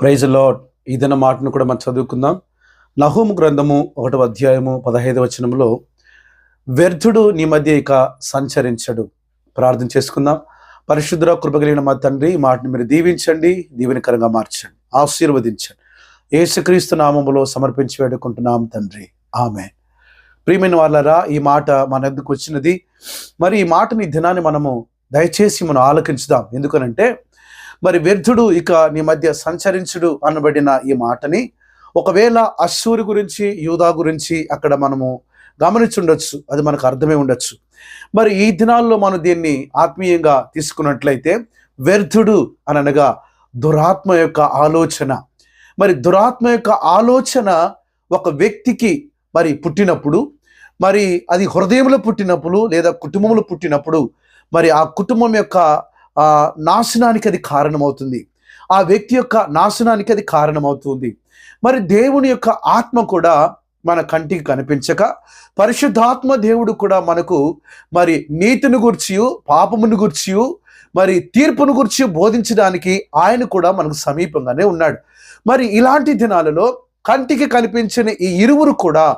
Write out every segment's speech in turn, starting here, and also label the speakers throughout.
Speaker 1: Praise lord ఇదన్న మాటను కూడా మనం చదువుకుందాం. నహూము గ్రంథము ఒకటో అధ్యాయము పదహైదు వచనంలో వ్యర్థుడు నీ మధ్య ఇక సంచరించడు. ప్రార్థన చేసుకుందాం. పరిశుద్ధ కృపగలిగిన మా తండ్రి ఈ మాటను మీరు దీవించండి దీవెనకరంగా మార్చండి ఆశీర్వదించండి. యేసుక్రీస్తు నామములో సమర్పించి వేడుకుంటున్నాం తండ్రి. ఆమె ప్రియమైన వాళ్ళరా ఈ మాట మన ఎందుకు వచ్చినది? మరి ఈ మాటని దినాన్ని మనము దయచేసి మనం ఆలకించుదాం. ఎందుకనంటే మరి వ్యర్థుడు ఇక నీ మధ్య సంచరించుడు అనబడిన ఈ మాటని ఒకవేళ అశ్వరి గురించి యూదా గురించి అక్కడ మనము గమనించుండొచ్చు. అది మనకు అర్థమై ఉండొచ్చు. మరి ఈ దినాల్లో మనం దీన్ని ఆత్మీయంగా తీసుకున్నట్లయితే వ్యర్థుడు అనగా దురాత్మ యొక్క ఆలోచన. మరి దురాత్మ యొక్క ఆలోచన ఒక వ్యక్తికి మరి పుట్టినప్పుడు మరి అది హృదయంలో పుట్టినప్పుడు లేదా కుటుంబంలో పుట్టినప్పుడు మరి ఆ కుటుంబం యొక్క నాశనానికి అది కారణమవుతుంది. ఆ వ్యక్తి యొక్క నాశనానికి అది కారణమవుతుంది. మరి దేవుని యొక్క ఆత్మ కూడా మన కంటికి కనిపించక పరిశుద్ధాత్మ దేవుడు కూడా మనకు మరి నీతిని గుర్చియు పాపమును గుర్చియు మరి తీర్పును గురించి బోధించడానికి ఆయన కూడా మనకు సమీపంగానే ఉన్నాడు. మరి ఇలాంటి దినాలలో కంటికి కనిపించిన ఈ ఇరువురు కూడా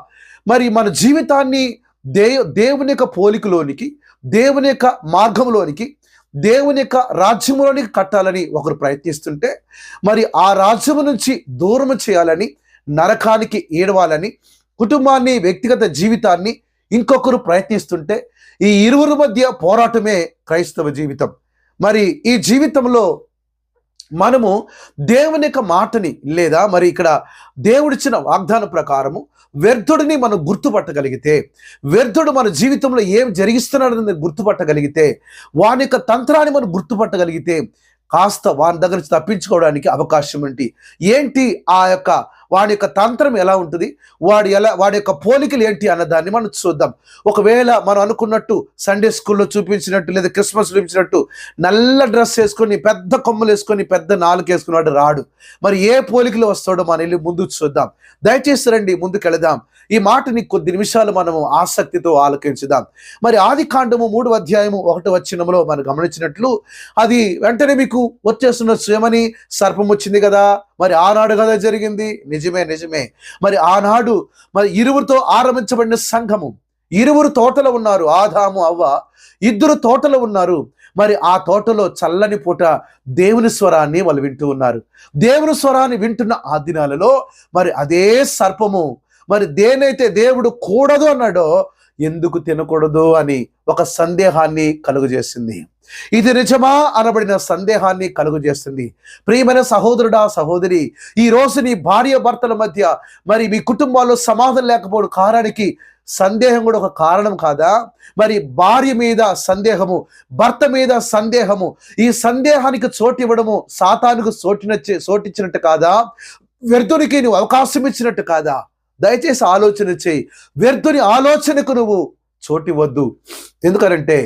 Speaker 1: మరి మన జీవితాన్ని దే దేవుని యొక్క పోలికలోనికి దేవుని యొక్క మార్గంలోనికి దేవుని యొక్క రాజ్యములోనికి కట్టాలని ఒకరు ప్రయత్నిస్తుంటే మరి ఆ రాజ్యము నుంచి దూరం చేయాలని నరకానికి ఏడవాలని కుటుంబాన్ని వ్యక్తిగత జీవితాన్ని ఇంకొకరు ప్రయత్నిస్తుంటే ఈ ఇరువురు మధ్య పోరాటమే క్రైస్తవ జీవితం. మరి ఈ జీవితంలో మనము దేవుని యొక్క మాటని లేదా మరి ఇక్కడ దేవుడిచ్చిన వాగ్దానం ప్రకారము వ్యర్థుడిని మనం గుర్తుపట్టగలిగితే వ్యర్థుడు మన జీవితంలో ఏం జరిగిస్తున్నాడని గుర్తుపట్టగలిగితే వాని యొక్క తంత్రాన్ని మనం గుర్తుపట్టగలిగితే కాస్త వాని దగ్గర నుంచి తప్పించుకోవడానికి అవకాశం ఏంటి? ఏంటి ఆ యొక్క వాడి యొక్క తంత్రం ఎలా ఉంటుంది? వాడి ఎలా వాడి యొక్క పోలికలు ఏంటి అన్న దాన్ని మనం చూద్దాం. ఒకవేళ మనం అనుకున్నట్టు సండే స్కూల్లో చూపించినట్టు లేదా క్రిస్మస్ చూపించినట్టు నల్ల డ్రెస్ వేసుకొని పెద్ద కొమ్మలు వేసుకొని పెద్ద నాలుగు వేసుకున్నాడు రాడు. మరి ఏ పోలికలు వస్తాడో మనం వెళ్ళి ముందుకు చూద్దాం. దయచేసి రండి ముందుకు వెళదాం. ఈ మాటని కొద్ది నిమిషాలు మనము ఆసక్తితో ఆలోకించుదాం. మరి ఆది కాండము మూడు అధ్యాయము ఒకటి వచ్చినములో మనం గమనించినట్లు అది వెంటనే మీకు వచ్చేస్తున్న స్వయమని సర్పం వచ్చింది కదా? మరి ఆనాడు కదా జరిగింది? నిజమే నిజమే. మరి ఆనాడు మరి ఇరువురితో ఆరంభించబడిన సంఘము ఇరువురు తోటలో ఉన్నారు ఆదాము అవ్వ ఇద్దరు తోటలో ఉన్నారు. మరి ఆ తోటలో చల్లని పూట దేవుని స్వరాన్ని వాళ్ళు వింటూ ఉన్నారు. దేవుని స్వరాన్ని వింటున్న ఆ దినాలలో మరి అదే సర్పము మరి దేనైతే దేవుడు కూడదు అన్నాడో ఎందుకు తినకూడదు అని ఒక సందేహాన్ని కలుగజేసింది. ఇది నిజమా అనబడిన సందేహాన్ని కలుగజేస్తుంది. ప్రియమైన సహోదరుడా సహోదరి ఈ రోజు నీ భార్య భర్తల మధ్య మరి మీ కుటుంబాల్లో సమాధానం లేకపోవడం కారణానికి సందేహం కూడా ఒక కారణం కాదా? మరి భార్య మీద సందేహము భర్త మీద సందేహము ఈ సందేహానికి చోటు ఇవ్వడము సాతానుకు చోటినచ్చే చోటిచ్చినట్టు కాదా? వ్యర్థునికి నువ్వు అవకాశం ఇచ్చినట్టు కాదా? దయచేసి ఆలోచన చేయి. వ్యర్థుని ఆలోచనకు నువ్వు చోటివద్దు ఎందుకనంటే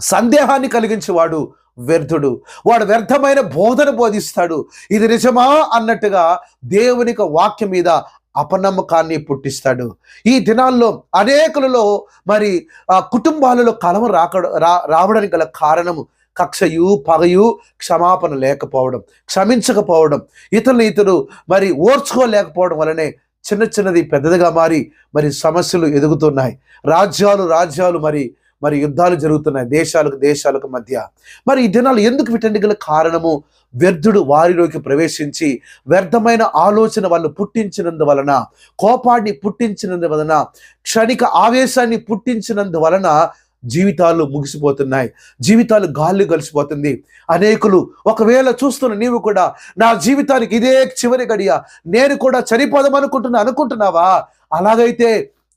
Speaker 1: సందేహాన్ని కలిగించేవాడు వ్యర్థుడు. వాడు వ్యర్థమైన బోధన బోధిస్తాడు. ఇది నిజమా అన్నట్టుగా దేవునికి వాక్యం మీద అపనమ్మకాన్ని పుట్టిస్తాడు. ఈ దినాల్లో అనేకులలో మరి ఆ కుటుంబాలలో కలవ రాక రా రావడానికి గల కారణము కక్షయు పగయు క్షమాపణ లేకపోవడం క్షమించకపోవడం ఇతరులు ఇతరు మరి ఓర్చుకోలేకపోవడం వలనే చిన్న చిన్నది పెద్దదిగా మారి మరి సమస్యలు ఎదుగుతున్నాయి. రాజ్యాలు రాజ్యాలు మరి మరి యుద్ధాలు జరుగుతున్నాయి దేశాలకు దేశాలకు మధ్య. మరి ఈ దినాలు ఎందుకు వీటన్నిటి గల కారణము? వ్యర్థుడు వారిలోకి ప్రవేశించి వ్యర్థమైన ఆలోచన వాళ్ళు పుట్టించినందువలన కోపాన్ని పుట్టించినందువలన క్షణిక ఆవేశాన్ని పుట్టించినందువలన జీవితాలు ముగిసిపోతున్నాయి. జీవితాలు గాలి కలిసిపోతుంది. అనేకులు ఒకవేళ చూస్తున్న నీవు కూడా నా జీవితానికి ఇదే చివరి గడియ నేను కూడా చనిపోదామనుకుంటున్నా అనుకుంటున్నావా? అలాగైతే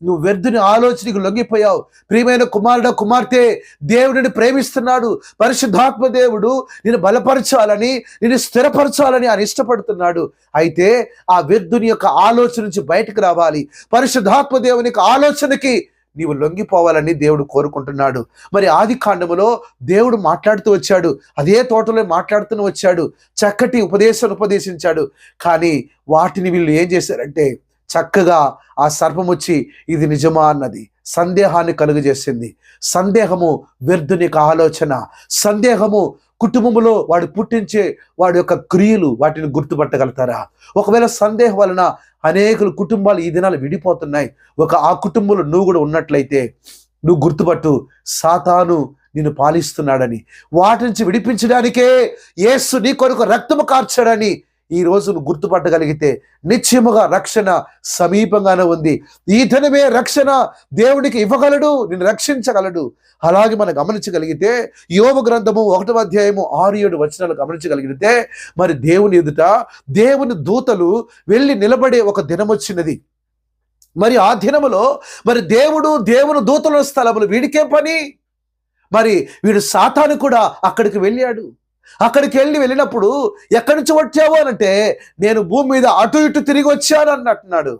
Speaker 1: నువ్వు వ్యర్థుని ఆలోచనకు లొంగిపోయావు. ప్రియమైన కుమారుడ కుమార్తె దేవుడిని ప్రేమిస్తున్నాడు. పరిశుద్ధాత్మ దేవుడు నేను బలపరచాలని నేను స్థిరపరచాలని ఆయన ఇష్టపడుతున్నాడు. అయితే ఆ వ్యర్థుని యొక్క ఆలోచన నుంచి బయటకు రావాలి. పరిశుద్ధాత్మ దేవుని యొక్క ఆలోచనకి నీవు లొంగిపోవాలని దేవుడు కోరుకుంటున్నాడు. మరి ఆది కాండములో దేవుడు మాట్లాడుతూ వచ్చాడు. అదే తోటలో మాట్లాడుతూ వచ్చాడు. చక్కటి ఉపదేశం ఉపదేశించాడు. కానీ వాటిని వీళ్ళు ఏం చేశారంటే చక్కగా ఆ సర్పం వచ్చి ఇది నిజమా అన్నది సందేహాన్ని కలుగజేసింది. సందేహము వ్యర్థుని యొక్క ఆలోచన. సందేహము కుటుంబంలో వాడు పుట్టించే వాడి యొక్క క్రియలు వాటిని గుర్తుపట్టగలుగుతారా? ఒకవేళ సందేహం వలన అనేక కుటుంబాలు ఈ దినాలు విడిపోతున్నాయి. ఒక ఆ కుటుంబంలో నువ్వు కూడా ఉన్నట్లయితే నువ్వు గుర్తుపట్టు సాతాను నిన్ను పాలిస్తున్నాడని. వాటి నుంచి విడిపించడానికే యేసు నీ కొరకు రక్తము కార్చాడని ఈ రోజు గుర్తుపట్టగలిగితే నిశ్చయముగా రక్షణ సమీపంగానే ఉంది. ఈ దినమే రక్షణ దేవునికి ఇవ్వగలడు నిన్ను రక్షించగలడు. అలాగే మనం గమనించగలిగితే యోగ గ్రంథము ఒకటో అధ్యాయము ఆరు ఏడు వచనాలు గమనించగలిగితే మరి దేవుని ఎదుట దేవుని దూతలు వెళ్ళి నిలబడే ఒక దినమొచ్చినది మరి ఆ దినములో మరి దేవుడు దేవుని దూతల స్థలములు వీడికే పని. మరి వీడు సాతాను కూడా అక్కడికి వెళ్ళాడు. అక్కడికి వెళ్ళి వెళ్ళినప్పుడు ఎక్కడి నుంచి వచ్చావు అనంటే నేను భూమి మీద అటు ఇటు తిరిగి వచ్చాను అన్నట్టున్నాడు.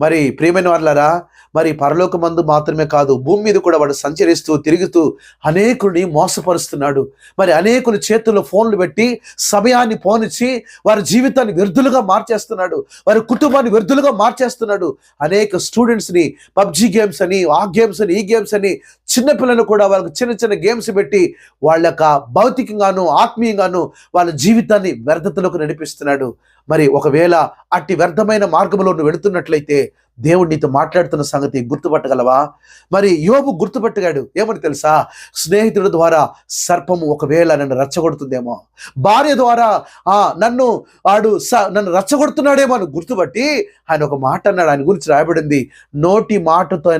Speaker 1: మరి ప్రియమైన వాళ్ళరా మరి పరలోకమందు మాత్రమే కాదు భూమి మీద కూడా వాడు సంచరిస్తూ తిరుగుతూ అనేకుల్ని మోసపరుస్తున్నాడు. మరి అనేకుల చేతుల్లో ఫోన్లు పెట్టి సమయాన్ని పోనిచ్చి వారి జీవితాన్ని వ్యర్థులుగా మార్చేస్తున్నాడు. వారి కుటుంబాన్ని వ్యర్థులుగా మార్చేస్తున్నాడు. అనేక స్టూడెంట్స్ని పబ్జి గేమ్స్ అని ఆ గేమ్స్ అని ఈ గేమ్స్ అని చిన్నపిల్లలు కూడా వాళ్ళకి చిన్న చిన్న గేమ్స్ పెట్టి వాళ్ళ యొక్క భౌతికంగాను ఆత్మీయంగాను వాళ్ళ జీవితాన్ని వ్యర్థతలోకి నడిపిస్తున్నాడు. మరి ఒకవేళ అట్టి వ్యర్థమైన మార్గంలో నువ్వు వెళుతున్నట్లయితే దేవుడు నీతో మాట్లాడుతున్న సంగతి గుర్తుపట్టగలవా? మరి యోబు గుర్తుపట్టగాడు ఏమని తెలుసా? స్నేహితుడి ద్వారా సర్పము ఒకవేళ నన్ను రెచ్చగొడుతుందేమో భార్య ద్వారా ఆ నన్ను వాడు స నన్ను రెచ్చగొడుతున్నాడేమో అని గుర్తుపట్టి ఆయన ఒక మాట అన్నాడు. ఆయన గురించి రాయబడింది నోటి మాటతో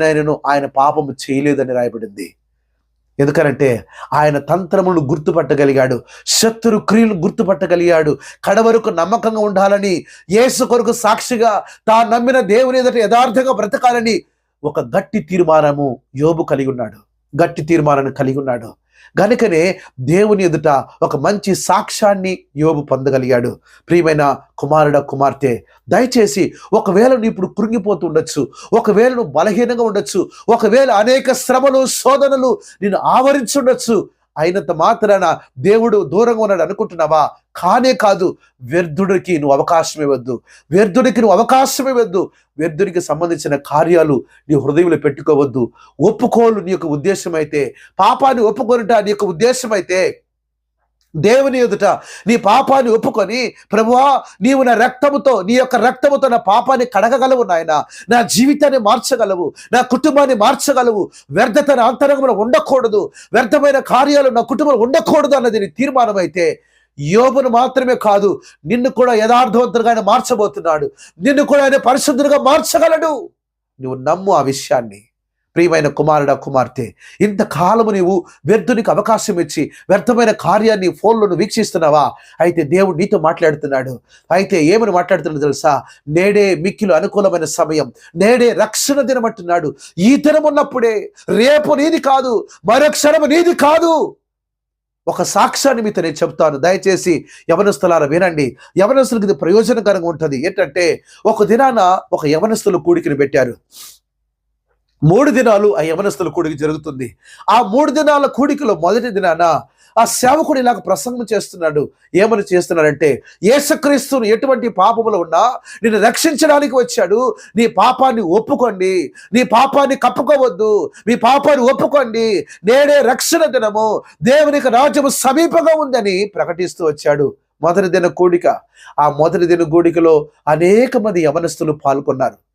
Speaker 1: ఆయన పాపము చేయలేదని రాయబడింది. ఎందుకనంటే ఆయన తంత్రములను గుర్తుపట్టగలిగాడు శత్రు క్రియలు గుర్తుపట్టగలిగాడు కడవరకు నమ్మకంగా ఉండాలని యేసు కొరకు సాక్షిగా తాను నమ్మిన దేవుని ఎదుట యథార్థంగా బ్రతకాలని ఒక గట్టి తీర్మానము యోబు కలిగి ఉన్నాడు. గట్టి తీర్మానాన్ని కలిగి ఉన్నాడు. గనుకనే దేవుని ఎదుట ఒక మంచి సాక్ష్యాన్ని యోబు పొందగలిగాడు. ప్రియమైన కుమారుడ కుమార్తె దయచేసి ఒకవేళ నువ్వు ఇప్పుడు కృంగిపోతూ ఉండొచ్చు ఒకవేళ నువ్వు బలహీనంగా ఉండొచ్చు ఒకవేళ అనేక శ్రమలు శోధనలు నేను ఆవరించుండొచ్చు అయినంత మాత్రాన దేవుడు దూరంగా ఉన్నాడు అనుకుంటున్నావా? కానే కాదు వ్యర్థుడికి నువ్వు అవకాశం ఇవ్వద్దు వ్యర్థుడికి నువ్వు అవకాశం ఇవ్వద్దు వ్యర్థుడికి సంబంధించిన కార్యాలు నీ హృదయంలో పెట్టుకోవద్దు. ఒప్పుకోలు నీ యొక్క ఉద్దేశం అయితే పాపాన్ని ఒప్పుకొనుట నీ యొక్క ఉద్దేశం అయితే దేవుని ఎదుట నీ పాపాన్ని ఒప్పుకొని ప్రభువా నీవు నా రక్తముతో నీ యొక్క రక్తముతో నా పాపాన్ని కడగగలవు నాయన. నా జీవితాన్ని మార్చగలవు నా కుటుంబాన్ని మార్చగలవు. వ్యర్థత నా అంతరంగంలో ఉండకూడదు వ్యర్థమైన కార్యాలు నా కుటుంబంలో ఉండకూడదు అన్నది నీ తీర్మానం అయితే యోబును మాత్రమే కాదు నిన్ను కూడా యథార్థవంతుడుగా ఆయన మార్చబోతున్నాడు. నిన్ను కూడా ఆయన పరిశుద్ధులుగా మార్చగలడు. నువ్వు నమ్ము ఆ విషయాన్ని. ప్రియమైన కుమారుడ కుమార్తె ఇంతకాలము నీవు వ్యర్థునికి అవకాశం ఇచ్చి వ్యర్థమైన కార్యాన్ని ఫోన్లను వీక్షిస్తున్నావా? అయితే దేవుడు నీతో మాట్లాడుతున్నాడు. అయితే ఏమని మాట్లాడుతున్నాడు తెలుసా? నేడే మిక్కిలు అనుకూలమైన సమయం. నేడే రక్షణ దినం అంటున్నాడు. ఈ దినం ఉన్నప్పుడే రేపు నీది కాదు మరోక్షణము నీది కాదు. ఒక సాక్ష్యాన్ని మీతో నేను చెప్తాను. దయచేసి యవనస్తులారా వినండి. యవనస్తులకు ఇది ప్రయోజనకరంగా ఉంటుంది. ఏంటంటే ఒక దినాన ఒక యవనస్తులు కూడికిని పెట్టారు. మూడు దినాలు ఆ యవనస్తుల కూడిక జరుగుతుంది. ఆ మూడు దినాల కూడికలో మొదటి దినాన ఆ సేవకుడు ఇలాగ ప్రసంగం చేస్తున్నాడు. ఏమని చేస్తున్నాడంటే ఏసుక్రీస్తును ఎటువంటి పాపములో ఉన్నా నిన్ను రక్షించడానికి వచ్చాడు. నీ పాపాన్ని ఒప్పుకోండి. నీ పాపాన్ని కప్పుకోవద్దు. మీ పాపాన్ని ఒప్పుకోండి. నేడే రక్షణ దినము. దేవునికి రాజ్యము సమీపంగా ఉందని ప్రకటిస్తూ వచ్చాడు. మొదటి దిన కూడిక. ఆ మొదటి దిన కూడికలో అనేక మంది యవనస్తులు పాల్గొన్నారు.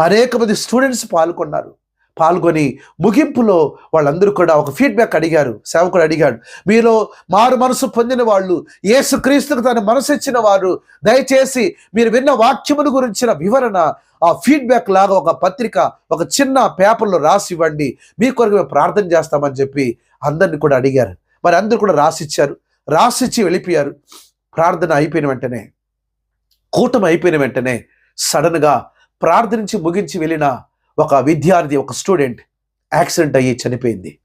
Speaker 1: అనేక మంది స్టూడెంట్స్ పాల్గొన్నారు. పాల్గొని ముగింపులో వాళ్ళందరూ కూడా ఒక ఫీడ్బ్యాక్ అడిగారు. సేవకుడు అడిగాడు మీలో మారు మనసు పొందిన వాళ్ళు యేసుక్రీస్తుకు తన మనసు ఇచ్చిన వారు దయచేసి మీరు విన్న వాక్యమును గురించిన వివరణ ఆ ఫీడ్బ్యాక్ లాగా ఒక పత్రిక ఒక చిన్న పేపర్లో రాసి ఇవ్వండి. మీ కొరకు మేము ప్రార్థన చేస్తామని చెప్పి అందరిని కూడా అడిగారు. మరి అందరు కూడా రాసిచ్చారు. రాసిచ్చి వెళ్ళిపోయారు. ప్రార్థన అయిపోయిన వెంటనే కూటమి అయిపోయిన వెంటనే సడన్గా ప్రార్థనించి ముగించి వెళ్ళిన ఒక విద్యార్థి ఒక స్టూడెంట్ యాక్సిడెంట్ అయ్యి చనిపోయింది.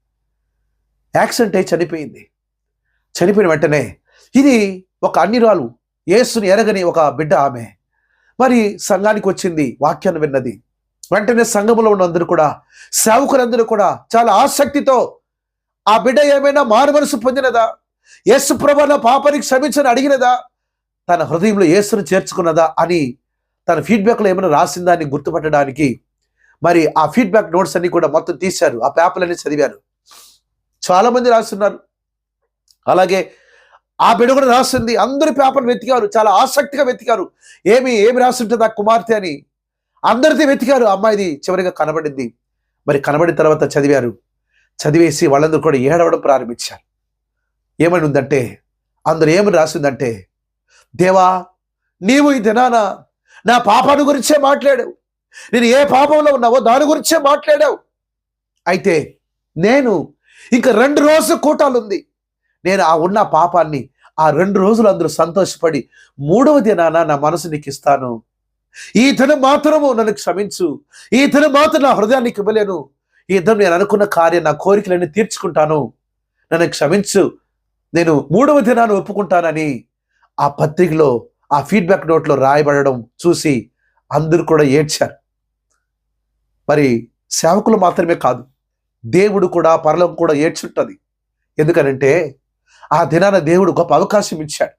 Speaker 1: యాక్సిడెంట్ అయ్యి చనిపోయింది. చనిపోయిన వెంటనే ఇది ఒక అన్నిరాలు యేసుని ఎరగని ఒక బిడ్డ ఆమె. మరి సంఘానికి వచ్చింది వాక్యాన్ని విన్నది. వెంటనే సంఘములో ఉన్నందరూ కూడా సేవకులందరూ కూడా చాలా ఆసక్తితో ఆ బిడ్డ ఏమైనా మారుమనసు పొందినదా? యేసు ప్రభాన నా పాపానికి క్షమించని అడిగినదా? తన హృదయంలో యేసును చేర్చుకున్నదా అని తన ఫీడ్బ్యాక్లో ఏమైనా రాసిందా అని గుర్తుపట్టడానికి మరి ఆ ఫీడ్బ్యాక్ నోట్స్ అన్ని కూడా మొత్తం తీశారు. ఆ పేపర్లన్నీ చదివారు. చాలామంది రాస్తున్నారు. అలాగే ఆ బిడ్డ కూడా రాసింది. అందరి పేపర్ వెతికారు. చాలా ఆసక్తిగా వెతికారు. ఏమి ఏమి రాస్తుంటుంది ఆ కుమార్తె అని అందరిది వెతికారు. ఆ అమ్మాయిది చివరిగా కనబడింది. మరి కనబడిన తర్వాత చదివారు. చదివేసి వాళ్ళందరూ కూడా ఏడవడం ప్రారంభించారు. ఏమని ఉందంటే అందరూ ఏమని రాసిందంటే దేవా నీవు ఈ దినాన నా పాపాన్ని గురించే మాట్లాడావు. నేను ఏ పాపంలో ఉన్నావో దాని గురించే మాట్లాడావు. అయితే నేను ఇంకా రెండు రోజులు కూటాలుంది. నేను ఆ ఉన్న పాపాన్ని ఆ రెండు రోజులు అందరూ సంతోషపడి మూడవ దినాన నా మనసు నీకు ఇస్తాను ఈ దినం మాత్రము నన్ను క్షమించు. ఈ దినం మాత్రం నా హృదయానికి ఇవ్వలేను ఈ దినం నేను అనుకున్న కార్యం నా కోరికలన్నీ తీర్చుకుంటాను. నన్ను క్షమించు. నేను మూడవ దినాన్ని ఒప్పుకుంటానని ఆ పత్రికలో ఆ ఫీడ్బ్యాక్ నోట్లో రాయబడడం చూసి అందరూ కూడా ఏడ్చారు. మరి సేవకులు మాత్రమే కాదు దేవుడు కూడా పరలం కూడా ఏడ్చుంటుంది. ఎందుకనంటే ఆ దినాన దేవుడు గొప్ప అవకాశం ఇచ్చాడు.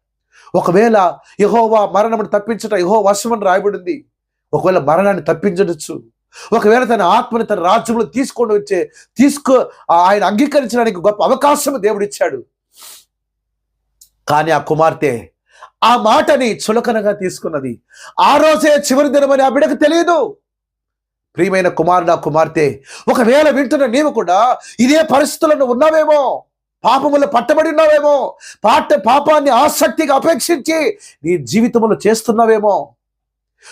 Speaker 1: ఒకవేళ యహోవా మరణం తప్పించట యహో వశమని రాయబడింది ఒకవేళ మరణాన్ని తప్పించవచ్చు ఒకవేళ తన ఆత్మని తన రాజ్యంలో తీసుకొని వచ్చే తీసుకో ఆయన అంగీకరించడానికి గొప్ప అవకాశం దేవుడు ఇచ్చాడు కానీ ఆ కుమార్తె ఆ మాటని చులకనగా తీసుకున్నది. ఆ రోజే చివరి దినమని ఆ బిడకు తెలియదు. ప్రియమైన కుమారుడు కుమార్తె ఒకవేళ వింటున్న నీవు కూడా ఇదే పరిస్థితులను ఉన్నావేమో? పాపములు పట్టబడి ఉన్నావేమో? పాట పాపాన్ని ఆసక్తిగా అపేక్షించి నీ జీవితములు చేస్తున్నావేమో?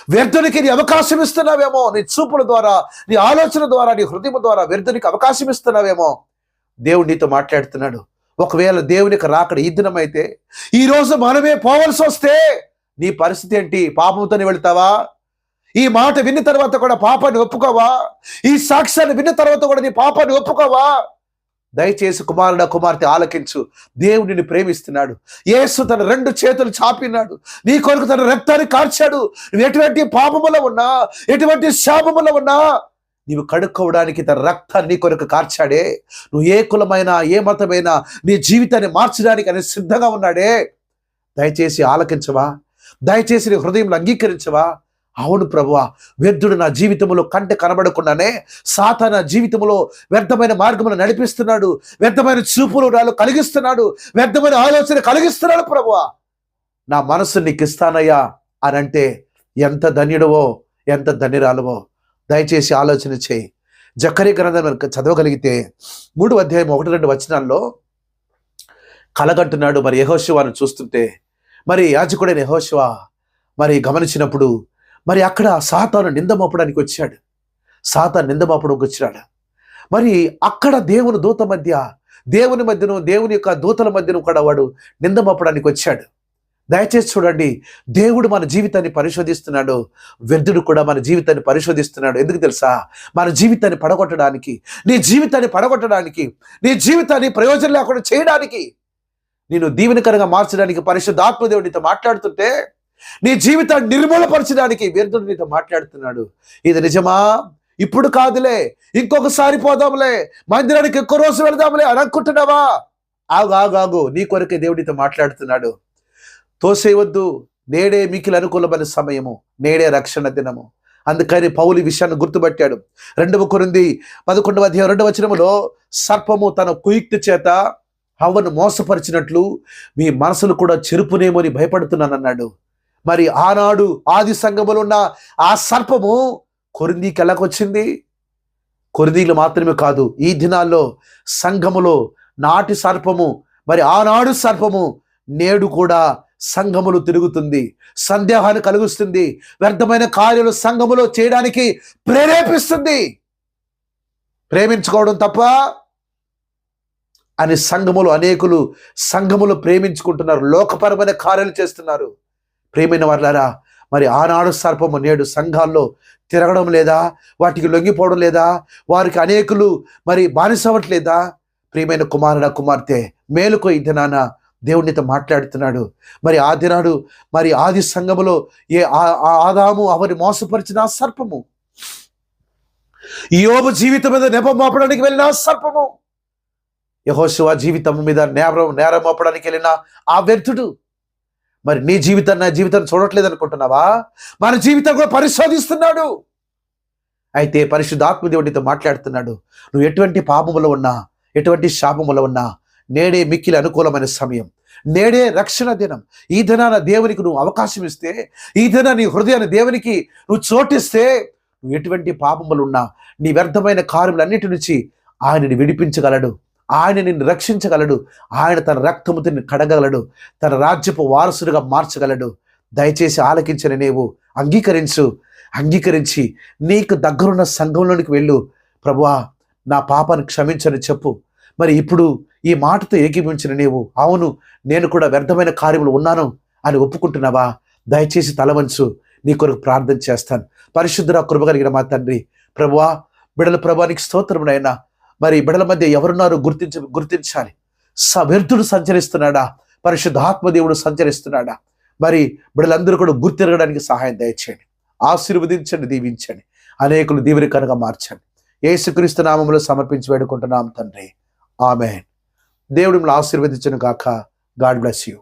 Speaker 1: వ్యర్థునికి నీ అవకాశం ఇస్తున్నావేమో? నీ చూపుల ద్వారా నీ ఆలోచన ద్వారా నీ హృదయం ద్వారా వ్యర్థునికి అవకాశం ఇస్తున్నావేమో? దేవుడు నీతో మాట్లాడుతున్నాడు. ఒకవేళ దేవునికి రాకడ ఈ దినం ఈ రోజు మనమే పోవలసి వస్తే నీ పరిస్థితి ఏంటి? పాపంతోనే వెళ్తావా? ఈ మాట విన్న తర్వాత కూడా పాపాన్ని ఒప్పుకోవా? ఈ సాక్ష్యాన్ని విన్న తర్వాత కూడా నీ పాపాన్ని ఒప్పుకోవా? దయచేసి కుమారుడ కుమార్తె ఆలకించు. దేవుని ప్రేమిస్తున్నాడు. యేసు తన రెండు చేతులు చాపినాడు. నీ కొరకు తన రక్తాన్ని కార్చాడు. నువ్వు ఎటువంటి పాపములో ఉన్నా ఎటువంటి శాపములో ఉన్నా నీవు కడుక్కోవడానికి తన రక్తాన్ని కొరకు కార్చాడే. నువ్వు ఏ కులమైనా ఏ మతమైనా నీ జీవితాన్ని మార్చడానికి అని సిద్ధంగా ఉన్నాడే. దయచేసి ఆలకించవా? దయచేసి నీ హృదయంలో అంగీకరించవా? అవును ప్రభువా వ్యర్థుడు నా జీవితంలో కంట కనబడకుండానే సాత నా జీవితంలో వ్యర్థమైన మార్గములు నడిపిస్తున్నాడు. వ్యర్థమైన చూపులు నాలో కలిగిస్తున్నాడు. వ్యర్థమైన ఆలోచన కలిగిస్తున్నాడు ప్రభువా. నా మనసు నీకు ఇస్తానయ్యా అని అంటే ఎంత ధన్యుడవో ఎంత ధన్యురాలవో. దయచేసి ఆలోచన చేయి. జక్కరి గ్రంథం కనుక చదవగలిగితే మూడు అధ్యాయం ఒకటి రెండు వచనాల్లో కలగంటున్నాడు మరి యహోశివాను చూస్తుంటే మరి యాజకుడైన యహోశివ మరి గమనించినప్పుడు మరి అక్కడ సాతాను నిందమోపడానికి వచ్చాడు. సాతాను నిందమోపడానికి వచ్చినాడు. మరి అక్కడ దేవుని దూత మధ్య దేవుని మధ్యను దేవుని యొక్క దూతల మధ్యను కూడా వాడు నిందమోపడానికి వచ్చాడు. దయచేసి చూడండి దేవుడు మన జీవితాన్ని పరిశోధిస్తున్నాడు వ్యర్థుడు కూడా మన జీవితాన్ని పరిశోధిస్తున్నాడు. ఎందుకు తెలుసా? మన జీవితాన్ని పడగొట్టడానికి నీ జీవితాన్ని పడగొట్టడానికి నీ జీవితాన్ని ప్రయోజనం లేకుండా చేయడానికి నేను దీవెనకరంగా మార్చడానికి పరిశుద్ధాత్మదేవుడు నీతో మాట్లాడుతుంటే నీ జీవితాన్ని నిర్మూలపరచడానికి వ్యర్థుడు నీతో మాట్లాడుతున్నాడు. ఇది నిజమా? ఇప్పుడు కాదులే ఇంకొకసారి పోదాంలే మందిరానికి ఎక్కువ రోజు వెళదాంలే అని అనుకుంటున్నావా? ఆగు ఆగు ఆగు నీ కొరకే దేవుడితో మాట్లాడుతున్నాడు. తోసేయవద్దు నేడే మికిలి అనుకూలమైన సమయము నేడే రక్షణ దినము. అందుకని పౌలు విషయాన్ని గుర్తుపట్టాడు. రెండవ కొరింది పదకొండవ అధ్యాయం రెండవ వచనములో సర్పము తన కుయుక్తి చేత హవ్వను మోసపరిచినట్లు మీ మనసులు కూడా చెరుపునేమని భయపడుతున్నానన్నాడు. మరి ఆనాడు ఆది సంఘములో ఉన్న ఆ సర్పము కొరిందీకి ఎలాగొచ్చింది? కొరిందీలు మాత్రమే కాదు ఈ దినాల్లో సంఘములో నాటి సర్పము మరి ఆనాడు సర్పము నేడు కూడా సంఘములు తిరుగుతుంది సందేహాన్ని కలిగిస్తుంది వ్యర్థమైన కార్యాలు సంఘములో చేయడానికి ప్రేరేపిస్తుంది. ప్రేమించుకోవడం తప్ప అని సంఘములు అనేకులు సంఘములు ప్రేమించుకుంటున్నారు లోకపరమైన కార్యాలు చేస్తున్నారు. ప్రేమైన వాళ్ళారా మరి ఆనాడు సర్పము నేడు సంఘాల్లో తిరగడం లేదా వాటికి లొంగిపోవడం లేదా వారికి అనేకులు మరి బానిసవట్లేదా ప్రియమైన కుమారుడ కుమార్తె మేలుకో ఈ దినాన దేవునితో మాట్లాడుతున్నాడు. మరి ఆ దినాడు మరి ఆది సంఘములో ఏ ఆ- ఆ ఆదాము అవని మోసపరిచిన సర్పము? యోబు జీవితం మీద నెపం మోపడానికి వెళ్ళిన సర్పము? యహోశివ జీవితం మీద నేరం నేరం మోపడానికి వెళ్ళిన ఆ వ్యర్థుడు? మరి నీ జీవితాన్ని నా జీవితాన్ని చూడట్లేదు అనుకుంటున్నావా? మన జీవితం కూడా పరిశోధిస్తున్నాడు. అయితే పరిశుద్ధాత్మ దేవుడితో మాట్లాడుతున్నాడు. నువ్వు ఎటువంటి పాపములో ఉన్నా ఎటువంటి శాపములో ఉన్నా నేడే మిక్కిలి అనుకూలమైన సమయం. నేడే రక్షణ దినం. ఈ దినాన దేవునికి నువ్వు అవకాశం ఇస్తే ఈ దిన నీ హృదయాన్ని దేవునికి నువ్వు చోటిస్తే నువ్వు ఎటువంటి పాపములు ఉన్నా నీ వ్యర్థమైన కార్యములన్నిటి నుంచి ఆయనని విడిపించగలడు. ఆయన నిన్ను రక్షించగలడు. ఆయన తన రక్తముతో నిన్ను కడగలడు తన రాజ్యపు వారసుడిగా మార్చగలడు. దయచేసి ఆలకించిన నీవు అంగీకరించు. అంగీకరించి నీకు దగ్గరున్న సంఘంలోనికి వెళ్ళు. ప్రభువా నా పాపాన్ని క్షమించని చెప్పు. మరి ఇప్పుడు ఈ మాటతో ఏకీభించిన నీవు అవును నేను కూడా వ్యర్థమైన కార్యములు ఉన్నాను అని ఒప్పుకుంటున్నావా? దయచేసి తలవంచు నీ కొరకు ప్రార్థన చేస్తాను. పరిశుద్ధుర కృప కలిగిన మా తండ్రి ప్రభువా బిడల ప్రభానికి స్తోత్రమునైనా మరి బిడల మధ్య ఎవరున్నారో గుర్తించ గుర్తించాలి. సవ్యర్థుడు సంచరిస్తున్నాడా? పరిశుద్ధాత్మదేవుడు సంచరిస్తున్నాడా? మరి బిడలందరూ కూడా గుర్తిరగడానికి సహాయం దయచేయండి. ఆశీర్వదించండి దీవించండి. అనేకులు దీవెనకరంగా మార్చండి. ఏసుక్రీస్తు నామంలో సమర్పించి వేడుకుంటున్నాం తండ్రి. ఆమె దేవుడు మిమ్మల్ని ఆశీర్వదించను కాక గాడ్ బ్లెస్ యూ.